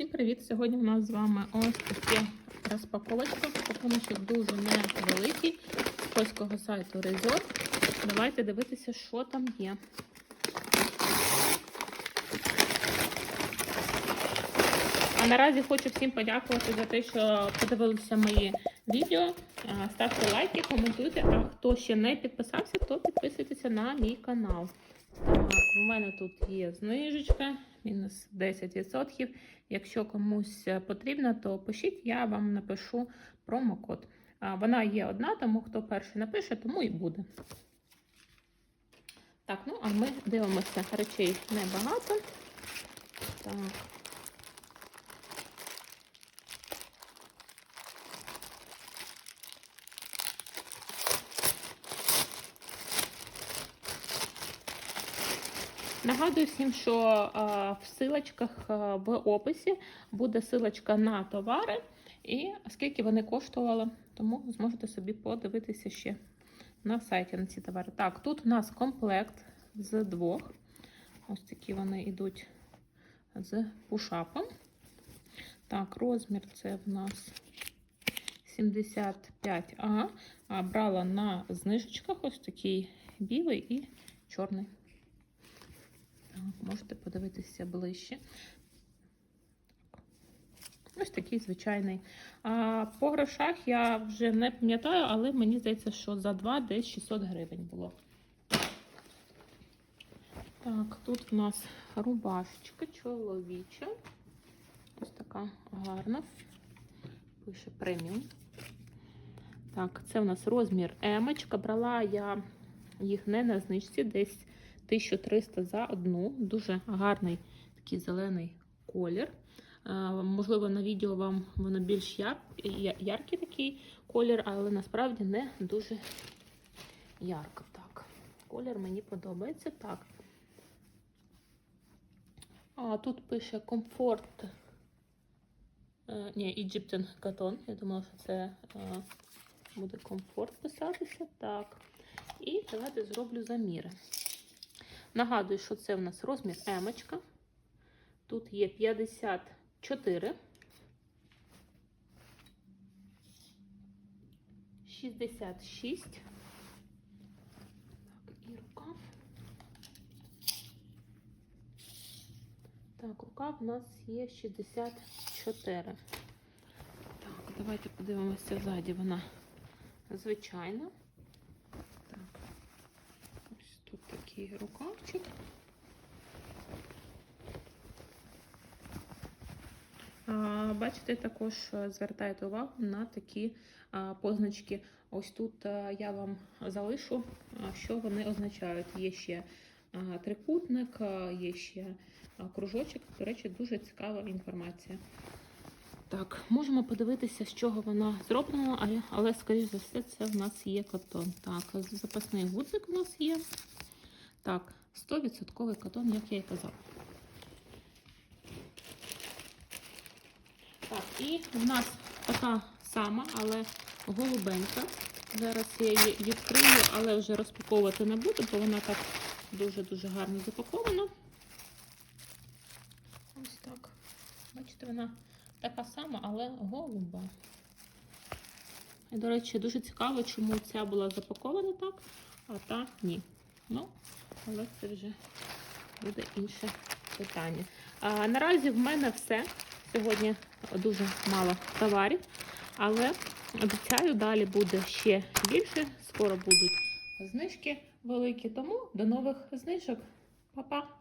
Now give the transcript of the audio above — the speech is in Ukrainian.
Всім привіт! Сьогодні у нас з вами ось таке розпаковочка. Пакуночок дуже невеликий з польського сайту Resort. Давайте дивитися, що там є. А наразі хочу всім подякувати за те, що подивилися мої відео. Ставте лайки, коментуйте. А хто ще не підписався, то підписуйтеся на мій канал. Так, у мене тут є знижечка, мінус 10%. Якщо комусь потрібно, то пишіть, я вам напишу промокод. Вона є одна, тому хто перший напише, тому і буде. Так, ну а ми дивимося речей небагато. Так. Нагадую всім, що в силочках в описі буде силочка на товари і скільки вони коштували, тому зможете собі подивитися ще на сайті на ці товари. Так, тут у нас комплект з двох. Ось такі вони йдуть з пушапом. Так, розмір це в нас 75А. А брала на знижечках ось такий білий і чорний. Можете подивитися ближче. Ось такий звичайний. А по грошах я вже не пам'ятаю, але мені здається, що за два десь 600 гривень було. Так, тут у нас рубашечка чоловіча. Ось така гарна. Пише преміум. Так, це у нас розмір емочка. Брала я їх не на знижці, десь 1300 за одну. Дуже гарний такий зелений колір. Можливо, на відео вам воно більш яр... яркий такий колір, але насправді не дуже ярко. Так, колір мені подобається. Так. А тут пише комфорт. Е, Ні, Egyptian Cotton. Я думала, що це е, буде комфорт писатися. Так. І давайте зроблю заміри. Нагадую, що це в нас розмір емочка. Тут є 54, 66. Так, і рукав. Так, рукав у нас є 64. Так, давайте подивимося ззаді. Вона звичайна. Так. Ось тут такий рукавчик. Бачите, також е, звертайте увагу на такі позначки. Ось тут я вам залишу, що вони означають. Є ще трикутник, є ще кружочок. До речі, дуже цікава інформація. Так, можемо подивитися, з чого вона зроблена, але, але скоріш за все, це в нас є катон. Так, запасний гудзик у нас є. Так, 100% катон, як я і казала. Так, і в нас така сама, але голубенька. Зараз я її відкрию, але вже розпаковувати не буду, бо вона так дуже-дуже гарно запакована. Ось так. Бачите, вона така сама, але голуба. І, до речі, дуже цікаво, чому ця була запакована так, а та ні. Ну, але це вже буде інше питання. А, наразі в мене все. Сьогодні дуже мало товарів, але обіцяю, далі буде ще більше. Скоро будуть знижки великі. Тому до нових знижок. Па-па!